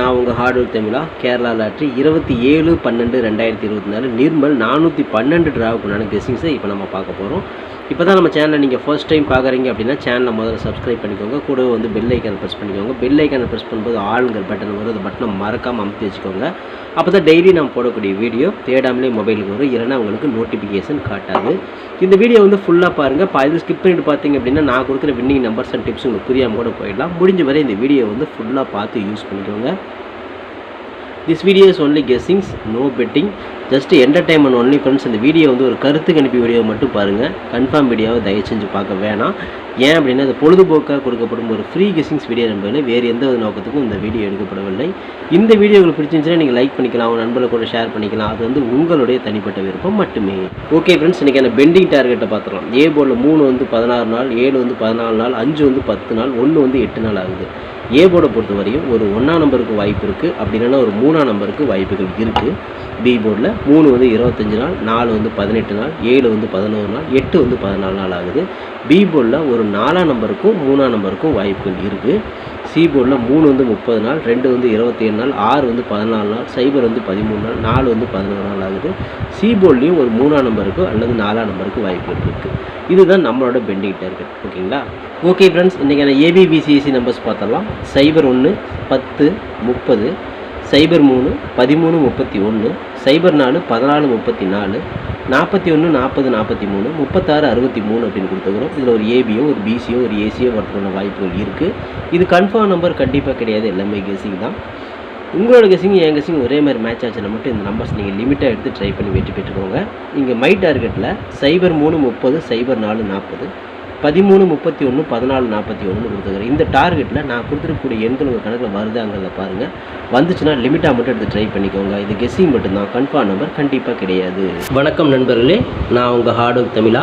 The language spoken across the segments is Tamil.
நான் உங்கள் ஹார்ட் ஒர்க் தமிழா கேரளா லாட்ரி இருபத்தி ஏழு பன்னெண்டு ரெண்டாயிரத்தி இருபத்தி நாலு நிர்மல் நானூற்றி பன்னெண்டு டிராவுக்குண்டான கெஸிங்ஸை இப்போ நம்ம பார்க்க போகிறோம் இப்போ தான் நம்ம சேனலை நீங்கள் ஃபர்ஸ்ட் டைம் பார்க்குறீங்க அப்படின்னா சேனலை முதல்ல சப்ஸ்கிரைப் பண்ணிக்கோங்க. கூடவே வந்து பெல் ஐக்கானை ப்ரெஸ் பண்ணிக்கோங்க. பெல் ஐக்கானை ப்ரெஸ் பண்ணும்போது ஆளுங்கிற பட்டன் வரும். அந்த பட்டனை மறக்காமல் அமுத்தி வச்சுக்கோங்க. அப்போ தான் டெய்லி நம்ம போடக்கூடிய வீடியோ தேடாமலே மொபைலுக்கு வரும். இல்லைன்னா உங்களுக்கு நோட்டிஃபிகேஷன் காட்டாது. இந்த வீடியோ வந்து ஃபுல்லாக பாருங்கள் பாதி ஸ்கிப் பண்ணிட்டு பார்த்தீங்க அப்படின்னா நான் கொடுக்குற வின்னிங் நம்பர்ஸ் அண்ட் டிப்ஸ் உங்களுக்கு புரியாமல் கூட போயிடலாம். முடிஞ்ச வரை இந்த வீடியோ வந்து ஃபுல்லாக பார்த்து யூஸ் பண்ணிக்கோங்க. This video is only guessings no betting just entertainment only friends இந்த வீடியோ வந்து ஒரு கருத்து கணிப்பு வீடியோ மட்டும் பாருங்கள் கன்ஃபார்ம் வீடியோவை தயவு செஞ்சு பார்க்க வேணாம். ஏன் அப்படின்னா அது பொழுதுபோக்காக கொடுக்கப்படும் ஒரு ஃப்ரீ கெஸ்ஸிங்ஸ் வீடியோ நம்பரில் வேறு எந்த ஒரு நோக்கத்துக்கும் இந்த வீடியோ எடுக்கப்படவில்லை. இந்த வீடியோ உங்களுக்கு பிடிச்சிருந்துச்சுன்னா நீங்கள் லைக் பண்ணிக்கலாம். உங்கள் நண்பர்களை கூட ஷேர் பண்ணிக்கலாம். அது வந்து உங்களுடைய தனிப்பட்ட விருப்பம் மட்டுமே. ஓகே ஃப்ரெண்ட்ஸ் இன்றைக்கி அந்த பெண்டிங் டார்கெட்டை பார்த்துக்கலாம் ஏ போர்டில் மூணு வந்து பதினாறு நாள் ஏழு வந்து பதினாலு நாள் அஞ்சு வந்து பத்து நாள் ஒன்று வந்து எட்டு நாள் ஆகுது. ஏ போர்டை பொறுத்த வரையும் ஒரு ஒன்றாம் நம்பருக்கு வாய்ப்பு இருக்குது அப்படி இல்லைன்னா ஒரு மூணாம் நம்பருக்கு வாய்ப்புகள் இருக்குது பி போர்டில் மூணு வந்து இருபத்தஞ்சி நாள் நாலு வந்து பதினெட்டு நாள் ஏழு வந்து பதினோரு நாள் எட்டு வந்து பதினாலு நாள் ஆகுது. பி போர்டில் ஒரு நாலாம் நம்பருக்கும் மூணாம் நம்பருக்கும் வாய்ப்புகள் இருக்குது சி போர்டில் மூணு வந்து முப்பது நாள் ரெண்டு வந்து இருபத்தி ஏழு நாள் ஆறு வந்து பதினாலு நாள் சைபர் வந்து பதிமூணு நாள் நாலு வந்து பதினோரு நாள் ஆகுது. சி போர்ட்லேயும் ஒரு மூணாம் நம்பருக்கு அல்லது நாலாம் நம்பருக்கு வாய்ப்புகள் இருக்குது இதுதான் நம்மளோட பெண்டிங் டார்கெட் ஓகேங்களா? ஓகே ஃப்ரெண்ட்ஸ் இன்றைக்கான ஏபிபிசிஎஸ்சி நம்பர்ஸ் பார்த்தலாம் சைபர் ஒன்று பத்து முப்பது சைபர் மூணு பதிமூணு முப்பத்தி ஒன்று சைபர் நாலு பதினாலு முப்பத்தி நாலு நாற்பத்தி ஒன்று நாற்பது நாற்பத்தி மூணு முப்பத்தாறு அறுபத்தி மூணு அப்படின்னு கொடுத்துக்கிறோம் இதில் ஒரு ஏபியோ ஒரு பிசியோ ஒரு ஏசியோ வரதுக்கான வாய்ப்புகள் இருக்குது இது கன்ஃபார்ம் நம்பர் கண்டிப்பாக கிடையாது. எல்லாமே கெஸிங் தான். உங்களோட கெஸிங் என் கெஸிங் ஒரே மாதிரி மேட்ச் ஆச்சுன்னா மட்டும் இந்த நம்பர்ஸ் நீங்கள் லிமிட்டாக எடுத்து ட்ரை பண்ணி வெற்றி பெற்றுக்கோங்க. இங்கே மை டார்கெட்டில் சைபர் மூணு முப்பது சைபர் நாலு நாற்பது பதிமூணு முப்பத்தி ஒன்று பதினாலு நாற்பத்தி ஒன்று கொடுத்துருக்குறேன். இந்த டார்கெட்டில் நான் கொடுத்துருக்கக்கூடிய எண்கள் உங்கள் கணக்கில் வருதாங்கிறத பாருங்கள் வந்துச்சுன்னா லிமிட்டாக மட்டும் எடுத்து ட்ரை பண்ணிக்கோங்க. இது கெஸ்ஸிங் மட்டும்தான். கன்ஃபார்ம் நம்பர் கண்டிப்பாக கிடையாது. வணக்கம் நண்பர்களே. நான் உங்கள் ஹார்ட் ஒர்க் தமிழா.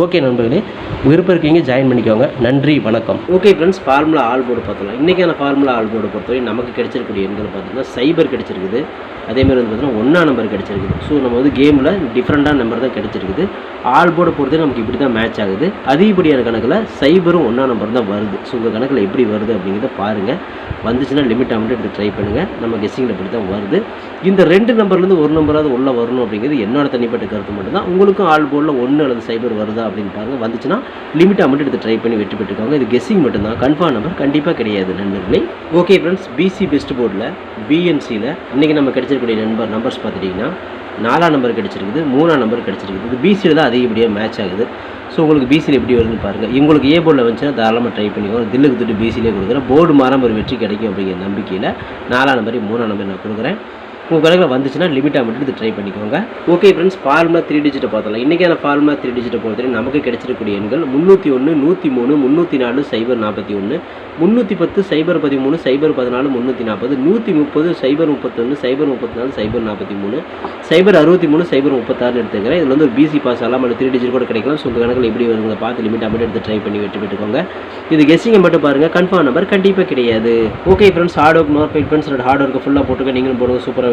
ஓகே நண்பர்களே விருப்பம் இருக்கீங்க ஜாயின் பண்ணிக்கோங்க. நன்றி வணக்கம். Okay friends formula all board பார்த்தலாம் இன்றைக்கான ஃபார்முலா ஆல் போர்டு பொறுத்தவரை நமக்கு கிடைச்சிருக்கக்கூடிய எண்கள் பார்த்தீங்கன்னா சைபர் கிடைச்சிருக்குது. அதேமாதிரி வந்து பார்த்தீங்கன்னா ஒன்றா நம்பர் கிடைச்சிருக்குது. ஸோ நம்ம வந்து கேமில் டிஃப்ரெண்ட்டான நம்பர் தான் கிடைச்சிருக்குது. ஆல் போர்டை பொறுத்தவரை நமக்கு இப்படி தான் மேட்ச் ஆகுது. அதிகப்படியான கணக்கில் சைபரும் ஒன்றா நம்பர் தான் வருது. ஸோ உங்கள் கணக்கில் எப்படி வருது அப்படிங்கிறத பாருங்கள் வந்துச்சுன்னா லிமிட் அமௌண்ட் எடுத்து ட்ரை பண்ணுங்கள் நம்ம கெஸ்ஸிங்கில் இப்படி தான் வருது. இந்த ரெண்டு நம்பர்லேருந்து ஒரு நம்பராவது உள்ளே வரணும் அப்படிங்கிறது என்னோட தனிப்பட்ட கருத்து மட்டும்தான். உங்களுக்கும் ஆல் போர்டில் ஒன்று அல்லது சைபர் வருதா அப்படின்னு பாருங்கள் வந்துச்சுன்னா லிமிட் அமௌண்ட் எடுத்து ட்ரை பண்ணி வெற்றி பெற்றுக்காங்க. இது கெஸ்ஸிங் மட்டும்தான். கன்ஃபார்ம் நம்பர் கண்டிப்பாக கிடையாது நண்பர்களே. ஓகே ஃப்ரெண்ட்ஸ் பிசி பெஸ்ட் போர்டில் பிஎன்சியில் இன்றைக்கி நம்ம கிடைச்சிருக்கக்கூடிய நம்பர் நம்பர்ஸ் பார்த்துட்டிங்கன்னா நாலாம் நம்பர் கிடச்சிருக்குது மூணாம் நம்பர் கிடச்சிருக்குது. இது பிசியில் தான் அதிகப்படியாக மேட்ச் ஆகுது. ஸோ உங்களுக்கு பிசியில் எப்படி வருதுன்னு பாருங்கள் உங்களுக்கு ஏ போர்டில் வந்துச்சுன்னா தாராளமாக ட்ரை பண்ணிக்கோங்க. தில்லுக்கு திட்டு பிசிலே கொடுக்குறேன். போர்டு மாறாமல் ஒரு வெற்றி கிடைக்கும் அப்படிங்கிற நம்பிக்கையில் நாலாம் நம்பர் மூணாம் நம்பர் நான் கொடுக்குறேன். உங்கள் கணக்கில் வந்துச்சுன்னா லிமிட்டாக மட்டும் இது ட்ரை பண்ணிக்கோங்க. ஓகே ஃப்ரெண்ட்ஸ் ஃபார்முலா த்ரீ டிஜிட்டை பார்த்தலாம் இன்றைக்கான ஃபார்முலா த்ரீ டிஜிட்டை பொறுத்தவரை நமக்கு கிடைச்சிருக்கூடிய எண்கள் முந்நூற்றி ஒன்று நூற்றி மூணு முந்நூற்றி நாலு சைபர் நாற்பத்தி ஒன்று முந்நூற்றி பத்து சைபர் பதிமூணு சைபர் பதினாலு முந்நூற்றி நாற்பது நூற்றி முப்பது சைபர் முப்பத்தொன்று சைபர் முப்பத்தி நாலு சைபர் நாற்பத்தி மூணு சைபர் அறுபத்தி மூணு சைபர் முப்பத்தாறு எடுத்துக்கிறேன். இதில் வந்து ஒரு பிசி பாஸ் எல்லாம் த்ரீ டிஜிட் கூட கிடைக்கலாம். ஸோ உங்கள் கணக்கில் எப்படி வருங்க பார்த்து லிமிட் மட்டும் எடுத்து ட்ரை பண்ணி வெற்றி பெற்றுக்கோங்க. இது கெஸ்ஸிங்கை மட்டும் பாருங்கள் கன்ஃபார்ம் நம்பர் கண்டிப்பாக கிடையாது. Okay friends hard work nor fight friends hard work ஃபுல்லாக போட்டுக்க நீங்களும் போடுங்க சூப்பராக